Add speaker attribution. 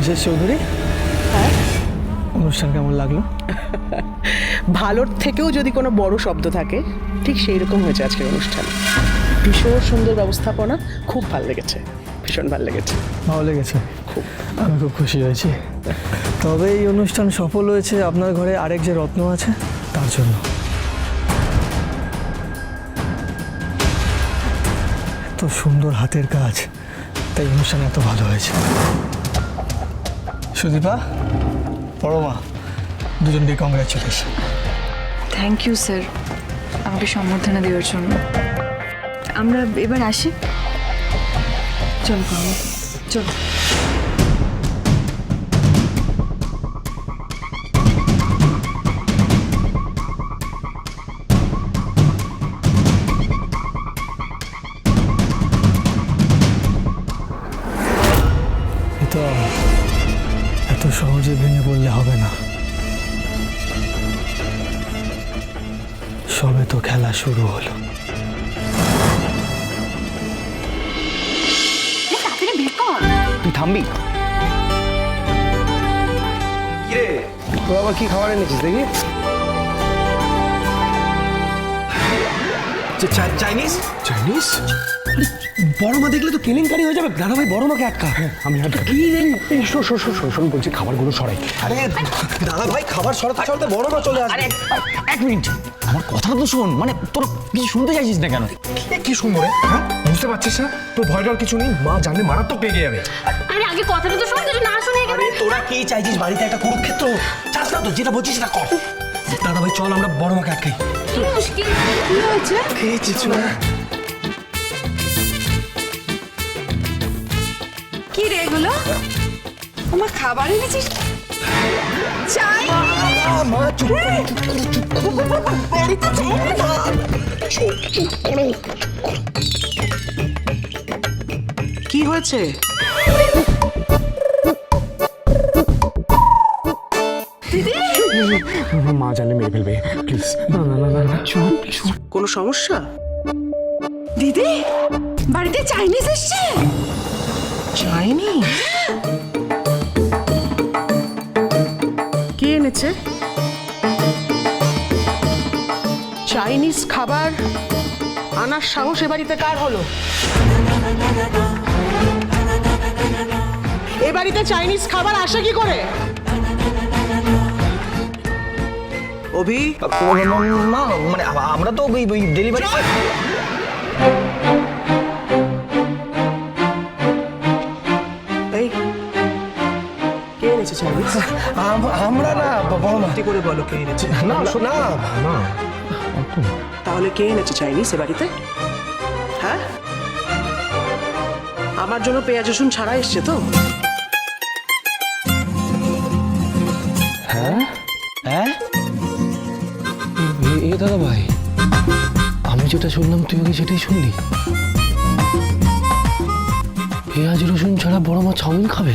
Speaker 1: Mrs Chowdhury.
Speaker 2: হ্যাঁ।
Speaker 1: অনুষ্ঠান কেমন লাগল?
Speaker 2: ভালোর থেকেও যদি কোনো বড় শব্দ থাকে ঠিক সেই রকম হয়েছে আজকের অনুষ্ঠান। ভীষণ সুন্দর ব্যবস্থাপনা খুব ভালো লেগেছে ভীষণ ভালো লেগেছে।
Speaker 1: ভালো লেগেছে? খুব। আমি খুব খুশি হয়েছি। তবে এই অনুষ্ঠান সফল হয়েছে আপনার ঘরে আরেক যে রত্ন আছে তার জন্য। তো সুন্দর হাতের কাজ তাই অনুষ্ঠান এত ভালো হয়েছে। সুদীপা বড় মা দুজনকে কংগ্রাচুলেশন
Speaker 3: থ্যাংক ইউ স্যার আমাকে সম্বর্ধনা দেওয়ার জন্য। আমরা এবার আসি। চল চল
Speaker 1: তো এত সহজে ভেঙে পড়লে হবে না। সবে তো খেলা শুরু হলো।
Speaker 4: তুই থামবি? কিরে? তোর আবার কি খাবার এনেছিস দেখি? চাইনিজ? চাইনিজ? বড় মা দেখলে তো কেলেঙ্কারি হয়ে যাবে। দাদা ভাই বড় মাকে আটকা। আমি কি শোন বলছি খাবারগুলো সরাই। আরে দাদা ভাই খাবার সরাতে সরাতে বড় মা চলে আসবে।
Speaker 5: এক মিনিট। আমার কথা তো শোন মানে তোর কিছু শুনতে চাইছিস না কেন?
Speaker 4: কি শুনব রে? হ্যাঁ বুঝতে পারছিস না? তোর ভয় ডর কিছু নেই? মা জানলে মারাত্মক পেয়ে যাবে।
Speaker 6: আরে আগে কথাটা তো শোন কিছু না শুনে
Speaker 4: আরে তোরা কি চাইছিস? বাড়িতে একটা কুরুক্ষেত্র? চাস না তো যেটা বলছিস সেটা কর। দাদা ভাই চল আমরা বড় মাকে আটকাই।
Speaker 6: কি মুশকিল? কি হয়েছে?
Speaker 4: চল
Speaker 3: কি রে এগুলো? আমার খাবার এনেছিস? চাই?
Speaker 4: মা চুপ করো,
Speaker 2: কি হয়েছে?
Speaker 4: মা জানলে মেরে ফেলবে প্লিজ না না না না না চুপ চুপ।
Speaker 2: কোনো সমস্যা?
Speaker 3: দিদি বাড়িতে চাইনিজ এসছে?
Speaker 2: চাইনি কে এনেছে? চাইনিজ খাবার আনার সাহস এ বাড়িতে কার হলো? এ বাড়িতে চাইনিজ খাবার আসে কি করে? অভি
Speaker 5: না মানে আমরা তো ওই ডেলিভারি
Speaker 2: কে
Speaker 4: আমরা না ব- বড় মা
Speaker 2: কি করে বলো কে এনেছে?
Speaker 4: না না না।
Speaker 2: তাহলে কে এনেছে চাইনিজ এ বাড়িতে? হ্যাঁ? আমার জন্য পেঁয়াজ রসুন ছাড়া এসছে তো?
Speaker 5: হ্যাঁ? এ দাদা ভাই আমি যেটা শুনলাম তুই ওকে সেটাই শুনলি? পেঁয়াজ রসুন ছাড়া বড় মা চাউমিন খাবে?